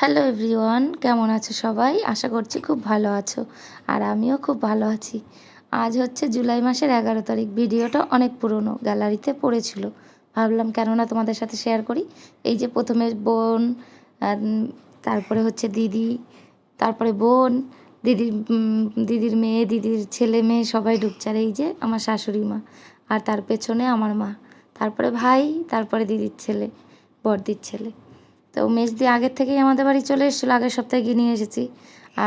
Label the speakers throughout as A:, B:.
A: Hello everyone কেমন আছো সবাই? আশা করছি খুব ভালো আছো, আর আমিও খুব ভালো আছি। আজ হচ্ছে জুলাই মাসের এগারো তারিখ। ভিডিওটা অনেক পুরনো, গ্যালারিতে পড়েছিল। ভাবলাম কেননা তোমাদের সাথে শেয়ার করি? এই যে প্রথমে বোন তারপরে হচ্ছে দিদি, তারপরে বোন দিদির দিদির মেয়ে, দিদির ছেলে মেয়ে সবাই আর এই যে আমার শাশুড়ি মা, আর তার পেছনে আমার মা, তারপরে ভাই, তারপরে দিদির ছেলে, বড়দির ছেলে। তো মেজদি আগের থেকেই আমাদের বাড়ি চলে এসেছিল, আগের সপ্তাহে গিয়ে নিয়ে এসেছি।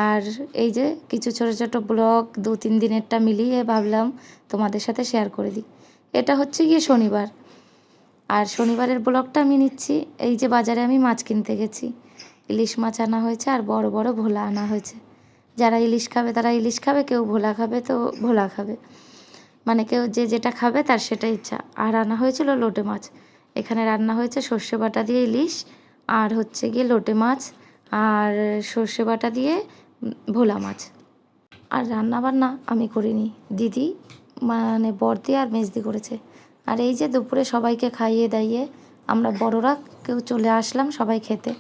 A: আর এই যে কিছু ছোট ছোট ব্লগ দু তিন দিনেরটা মিলিয়ে ভাবলাম তোমাদের সাথে শেয়ার করে দিই। এটা হচ্ছে গিয়ে শনিবার। আর শনিবারের ব্লগটা আমি নিচ্ছি, এই যে বাজারে আমি মাছ কিনতে গেছি। ইলিশ মাছ আনা হয়েছে আর বড় বড় ভোলা আনা হয়েছে। যারা ইলিশ খাবে তারা ইলিশ খাবে, কেউ ভোলা খাবে তো ভোলা খাবে। মানে কেউ যে যেটা খাবে তার সেটা ইচ্ছা। আর রান্না হয়েছিল লোটে মাছ। এখানে রান্না হয়েছে সর্ষে বাটা দিয়ে ইলিশ আর হচ্ছে গিয়ে লোটে মাছ আর সর্ষে বাটা দিয়ে ভোলা মাছ। আর রান্না বান্না আমি করিনি। দিদি মানে বর্দি আর মেজদি করেছে। আর এই যে দুপুরে সবাইকে খাইয়ে দাইয়ে আমরা বড়রা কেউ চলে আসলাম সবাই খেতে।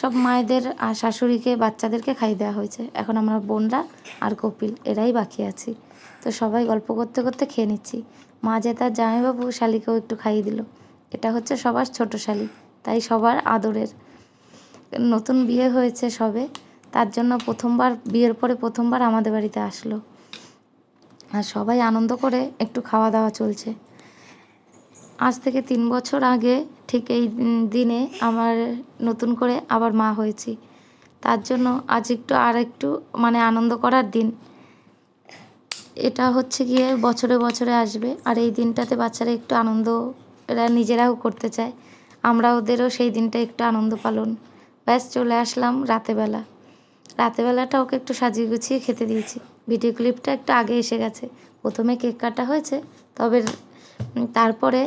A: সব মায়েদের আর শাশুড়িকে, বাচ্চাদেরকে খাইয়ে দেওয়া হয়েছে। এখন আমরা বোনরা আর কপিল এরাই বাকি আছি। তো সবাই গল্প করতে করতে খেয়ে নিচ্ছি। মা যে তার জামাইবাবু শালিকেও একটু খাইয়ে দিল। এটা হচ্ছে সবার ছোট শালি। তাই সবার আদরের। নতুন বিয়ে হয়েছে সবে, তার জন্য প্রথমবার, বিয়ের পরে প্রথমবার আমাদের বাড়িতে আসলো। আর সবাই আনন্দ করে একটু খাওয়া দাওয়া চলছে। আজ থেকে তিন বছর আগে ঠিক এই দিনে আমার নতুন করে আবার মা হয়েছি। তার জন্য আজ একটু আর একটু মানে আনন্দ করার দিন। এটা হচ্ছে গিয়ে বছরে বছরে আসবে, আর এই দিনটাতে বাচ্চারা একটু আনন্দ এরা নিজেরাও করতে চায়। আমরা ওদেরও সেই দিনটা একটু আনন্দ পালন। ব্যাস, চলে আসলাম রাতেবেলা। রাতেবেলাটা ওকে একটু সাজিয়ে গুছিয়ে খেতে দিয়েছি। ভিডিও ক্লিপটা একটু আগে এসে গেছে। প্রথমে কেক কাটা হয়েছে, তবে তারপরে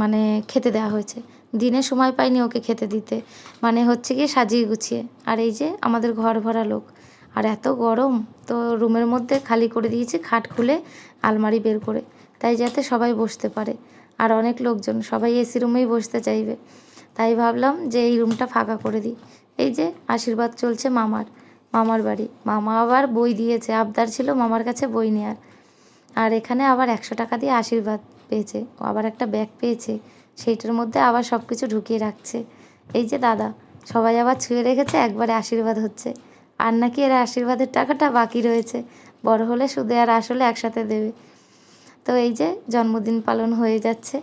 A: মানে খেতে দেওয়া হয়েছে। দিনে সময় পাইনি ওকে খেতে দিতে। মানে হচ্ছে গিয়ে সাজিয়ে গুছিয়ে। আর এই যে আমাদের ঘর ভরা লোক। আর এত গরম, তো রুমের মধ্যে খালি করে দিয়েছি খাট খুলে আলমারি বের করে। তাই যাতে সবাই বসতে পারে। আর অনেক লোকজন, সবাই এসি রুমেই বসতে চাইবে। তাই ভাবলাম যে এই রুমটা ফাঁকা করে দিই। এই যে আশীর্বাদ চলছে মামার মামার বাড়ি। মামা আবার বই দিয়েছে, আবদার ছিল মামার কাছে বই নেওয়ার আর এখানে আবার একশো টাকা দিয়ে আশীর্বাদ পেয়েছে, আবার একটা ব্যাগ পেয়েছে, সেইটার মধ্যে আবার সব কিছু ঢুকিয়ে রাখছে। এই যে দাদা, সবাই আবার ছুঁয়ে রেখেছে, একবারে আশীর্বাদ হচ্ছে। আর নাকি এর আশীর্বাদের টাকাটা বাকি রয়েছে, বড় হলে সুদে আর আসলে একসাথে দেবে। তো এই যে জন্মদিন পালন হয়ে যাচ্ছে।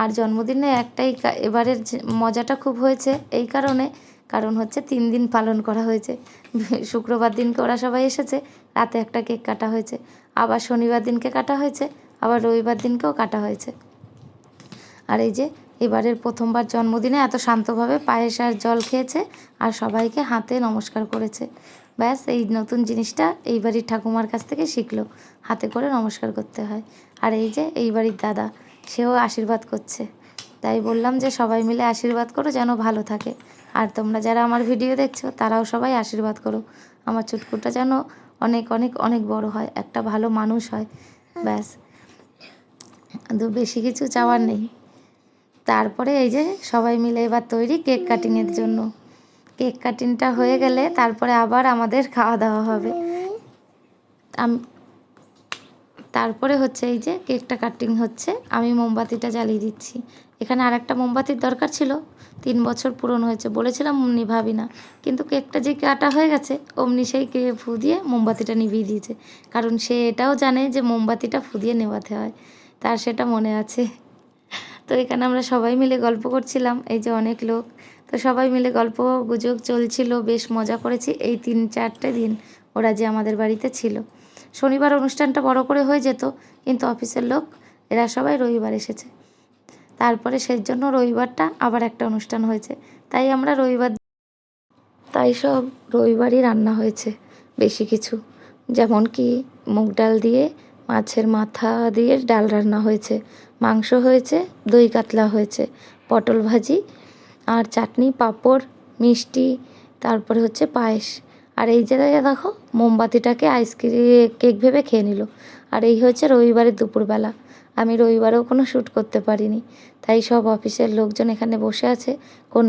A: আর জন্মদিনে একটাই এবারের মজাটা খুব হয়েছে এই কারণে, কারণ হচ্ছে তিন দিন পালন করা হয়েছে। শুক্রবার দিনকে ওরা সবাই এসেছে, রাতে একটা কেক কাটা হয়েছে। আবার শনিবার দিনকে কাটা হয়েছে, আবার রবিবার দিনকেও কাটা হয়েছে। আর এই যে এবারের প্রথমবার জন্মদিনে এত শান্তভাবে পায়েস আর জল খেয়েছে, আর সবাইকে হাতে নমস্কার করেছে। ব্যাস, এই নতুন জিনিসটা এই বাড়ির ঠাকুমার কাছ থেকে শিখলো। হাতে করে নমস্কার করতে হয়। আর এই যে, এই বাড়ির দাদা, সেও আশীর্বাদ করছে। তাই বললাম যে, সবাই মিলে আশীর্বাদ করো যেন ভালো থাকে। আর তোমরা যারা আমার ভিডিও দেখছ, তারাও সবাই আশীর্বাদ করো। আমার চুটকুটা যেন অনেক অনেক অনেক বড় হয়, একটা ভালো মানুষ হয়। ব্যাস বেশি কিছু চাওয়ার নেই। তারপরে এই যে, সবাই মিলে এবার তৈরি কেক কাটিংয়ের জন্য। কেক কাটিংটা হয়ে গেলে তারপরে আবার আমাদের খাওয়া দাওয়া হবে। তারপরে হচ্ছে এই যে কেকটা কাটিং হচ্ছে, আমি মোমবাতিটা জ্বালিয়ে দিচ্ছি। এখানে আর একটা মোমবাতির দরকার ছিল, তিন বছর পূরণ হয়েছে, বলেছিলাম অমনি ভাবি না। কিন্তু কেকটা যে কাটা হয়ে গেছে, অমনি সেই কে ফু দিয়ে মোমবাতিটা নিভিয়ে দিয়েছে। কারণ সে এটাও জানে যে মোমবাতিটা ফু দিয়ে নেভাতে হয়, তার সেটা মনে আছে। তো এখানে আমরা সবাই মিলে গল্প করছিলাম, এই যে অনেক লোক। তো সবাই মিলে গল্প গুজব চলছিল, বেশ মজা করেছি এই তিন চারটে দিন ওরা যে আমাদের বাড়িতে ছিল। শনিবার অনুষ্ঠানটা বড় করে হয়ে যেত, কিন্তু অফিসের লোক, এরা সবাই রবিবার এসেছে। তারপরে সেই জন্য রবিবারটা আবার একটা অনুষ্ঠান হয়েছে। তাই আমরা রবিবার তাই সব রবিবারই রান্না হয়েছে, বেশি কিছু। যেমন কি মুগ ডাল দিয়ে মাছের মাথা দিয়ে ডাল রান্না হয়েছে, মাংস হয়েছে, দই কাতলা হয়েছে, পটল ভাজি আর চাটনি, পাঁপড়, মিষ্টি, তারপরে হচ্ছে পায়েস। আর এই জায়গায় দেখো মোমবাতিটাকে আইসক্রিম কেক ভেবে খেয়ে নিল। আর এই হচ্ছে রবিবারের দুপুরবেলা। আমি রবিবারেও কোনো শ্যুট করতে পারিনি। তাই সব অফিসের লোকজন এখানে বসে আছে। কোন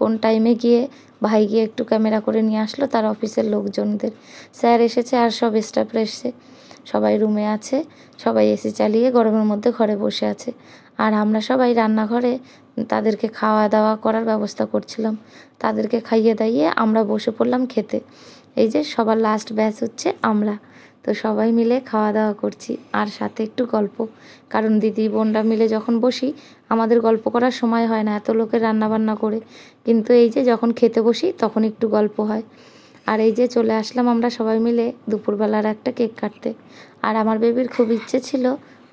A: কোন টাইমে গিয়ে ভাই গিয়ে একটু ক্যামেরা করে নিয়ে আসলো, তার অফিসের লোকজনদের। স্যার এসেছে আর সব স্টাফরা এসছে। সবাই রুমে আছে, সবাই এসি চালিয়ে গরমের মধ্যে ঘরে বসে আছে। আর আমরা সবাই রান্নাঘরে তাদেরকে খাওয়া দাওয়া করার ব্যবস্থা করছিলাম। তাদেরকে খাইয়ে দাইয়ে আমরা বসে পড়লাম খেতে। এই যে সবার লাস্ট ব্যাচ হচ্ছে আমরা। তো সবাই মিলে খাওয়া দাওয়া করছি। আর সাথে একটু গল্প। কারণ দিদি বোনরা মিলে যখন বসি, আমাদের গল্প করার সময় হয় না এত লোকের রান্না বান্না করে। কিন্তু এই যে যখন খেতে বসি, তখন একটু গল্প হয়। আর এই যে চলে আসলাম আমরা সবাই মিলে দুপুরবেলার একটা কেক কাটতে। আর আমার বেবির খুব ইচ্ছে ছিল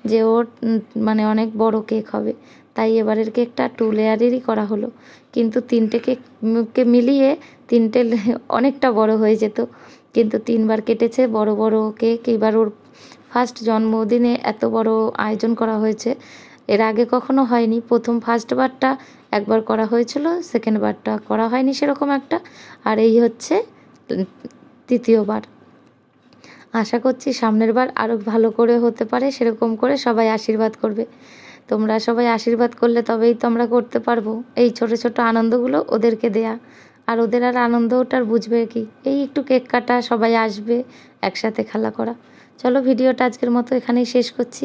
A: যে ওর মানে অনেক বড় কেক হবে। তাই এবারের কেকটা টু লেয়ারেরই করা হলো। কিন্তু তিনটে কেককে মিলিয়ে তিনটে অনেকটা বড় হয়ে যেত। কিন্তু তিনবার কেটেছে বড় বড় কেক। এবার ওর ফার্স্ট জন্মদিনে এত বড় আয়োজন করা হয়েছে। এর আগে কখনো হয়নি। প্রথম ফার্স্ট বারটা একবার করা হয়েছিল সেকেন্ড বারটা করা হয়নি সেরকম একটা। আর এই হচ্ছে তৃতীয়বার আশা করছি সামনের বার আরও ভালো করে হতে পারে, সেরকম করে সবাই আশীর্বাদ করবে। তোমরা সবাই আশীর্বাদ করলে তবেই তো আমরা করতে পারব। এই ছোট ছোট আনন্দগুলো ওদেরকে দেয়া। আর ওদের আর আনন্দ ওটার বুঝবে কি? এই একটু কেক কাটা, সবাই আসবে, একসাথে খেলা করা। চলো ভিডিওটা আজকের মতো এখানেই শেষ করছি।